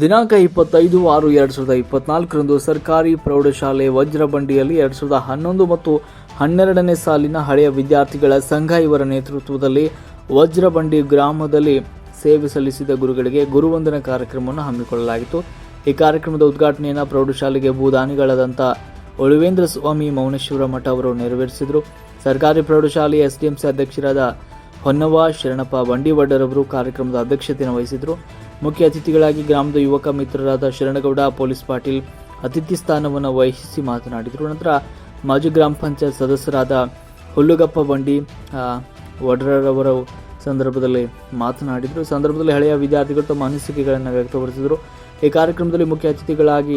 ದಿನಾಂಕ ಇಪ್ಪತ್ತೈದು ಆರು ಎರಡು ಸಾವಿರದ ಇಪ್ಪತ್ನಾಲ್ಕರಂದು ಸರ್ಕಾರಿ ಪ್ರೌಢಶಾಲೆ ವಜ್ರಬಂಡಿಯಲ್ಲಿ ಎರಡು ಸಾವಿರದ ಹನ್ನೊಂದು ಮತ್ತು ಹನ್ನೆರಡನೇ ಸಾಲಿನ ಹಳೆಯ ವಿದ್ಯಾರ್ಥಿಗಳ ಸಂಘ ಇವರ ನೇತೃತ್ವದಲ್ಲಿ ವಜ್ರಬಂಡಿ ಗ್ರಾಮದಲ್ಲಿ ಸೇವೆ ಸಲ್ಲಿಸಿದ ಗುರುಗಳಿಗೆ ಗುರುವಂದನ ಕಾರ್ಯಕ್ರಮವನ್ನು ಹಮ್ಮಿಕೊಳ್ಳಲಾಗಿತ್ತು. ಈ ಕಾರ್ಯಕ್ರಮದ ಉದ್ಘಾಟನೆಯನ್ನು ಪ್ರೌಢಶಾಲೆಗೆ ಭೂದಾನಿಗಳಾದಂಥ ಒಳುವೇಂದ್ರ ಸ್ವಾಮಿ ಮೌನೇಶ್ವರ ಮಠ ಅವರು ನೆರವೇರಿಸಿದರು. ಸರ್ಕಾರಿ ಪ್ರೌಢಶಾಲೆಯ ಎಸ್ಡಿಎಂಸಿ ಅಧ್ಯಕ್ಷರಾದ ಹೊನ್ನವ ಶರಣಪ್ಪ ಬಂಡಿವಡ್ಡರವರು ಕಾರ್ಯಕ್ರಮದ ಅಧ್ಯಕ್ಷತೆಯನ್ನು ವಹಿಸಿದರು. ಮುಖ್ಯ ಅತಿಥಿಗಳಾಗಿ ಗ್ರಾಮದ ಯುವಕ ಮಿತ್ರರಾದ ಶರಣಗೌಡ, ಪೊಲೀಸ್ ಪಾಟೀಲ್ ಅತಿಥಿ ಸ್ಥಾನವನ್ನು ವಹಿಸಿ ಮಾತನಾಡಿದರು. ನಂತರ ಮಾಜಿ ಗ್ರಾಮ ಪಂಚಾಯತ್ ಸದಸ್ಯರಾದ ಹುಲ್ಲುಗಪ್ಪ ಬಂಡಿ ವಡ್ರರವರ ಸಂದರ್ಭದಲ್ಲಿ ಮಾತನಾಡಿದರು. ಸಂದರ್ಭದಲ್ಲಿ ಹಳೆಯ ವಿದ್ಯಾರ್ಥಿಗಳು ತಮ್ಮ ಅನಿಸಿಕೆಗಳನ್ನು ವ್ಯಕ್ತಪಡಿಸಿದರು. ಈ ಕಾರ್ಯಕ್ರಮದಲ್ಲಿ ಮುಖ್ಯ ಅತಿಥಿಗಳಾಗಿ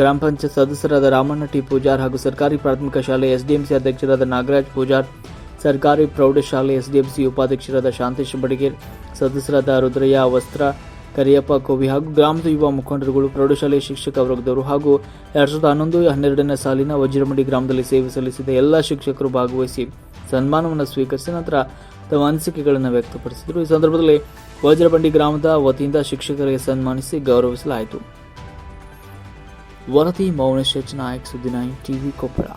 ಗ್ರಾಮ ಪಂಚಾಯತ್ ಸದಸ್ಯರಾದ ರಾಮಣ್ಣ ಟಿ. ಪೂಜಾರ್ ಹಾಗೂ ಸರ್ಕಾರಿ ಪ್ರಾಥಮಿಕ ಶಾಲೆ ಎಸ್ಡಿಎಂಸಿ ಅಧ್ಯಕ್ಷರಾದ ನಾಗರಾಜ್ ಪೂಜಾರ್ ಸರ್ಕಾರಿ ಪ್ರೌಢಶಾಲೆ ಎಸ್ಡಿಎಂಸಿ ಉಪಾಧ್ಯಕ್ಷರಾದ ಶಾಂತೇಶ್ ಬಡಿಗೇರ್, ಸದಸ್ಯರಾದ ರುದ್ರಯ್ಯ ವಸ್ತ್ರ, ಕರಿಯಪ್ಪ ಕೋವಿ ಹಾಗೂ ಗ್ರಾಮದ ಯುವ ಮುಖಂಡರುಗಳು ಪ್ರೌಢಶಾಲೆ ಶಿಕ್ಷಕ ವರ್ಗದವರು ಹಾಗೂ ಎರಡ್ ಸಾವಿರದ ಹನ್ನೊಂದು ಹನ್ನೆರಡನೇ ಸಾಲಿನ ವಜ್ರಮಡಿ ಗ್ರಾಮದಲ್ಲಿ ಸೇವೆ ಸಲ್ಲಿಸಿದ ಎಲ್ಲ ಶಿಕ್ಷಕರು ಭಾಗವಹಿಸಿ ಸನ್ಮಾನವನ್ನು ಸ್ವೀಕರಿಸಿದ ನಂತರ ತಮ್ಮ ಅನಿಸಿಕೆಗಳನ್ನು ವ್ಯಕ್ತಪಡಿಸಿದರು. ಈ ಸಂದರ್ಭದಲ್ಲಿ ವಜ್ರಬಂಡಿ ಗ್ರಾಮದ ವತಿಯಿಂದ ಶಿಕ್ಷಕರಿಗೆ ಸನ್ಮಾನಿಸಿ ಗೌರವಿಸಲಾಯಿತು. ವರದಿ ಮೌನೇಶ್ ನಾಯಕ್ ಸುದ್ದಿ ಟಿವಿ ಕೊಪ್ಪಳ.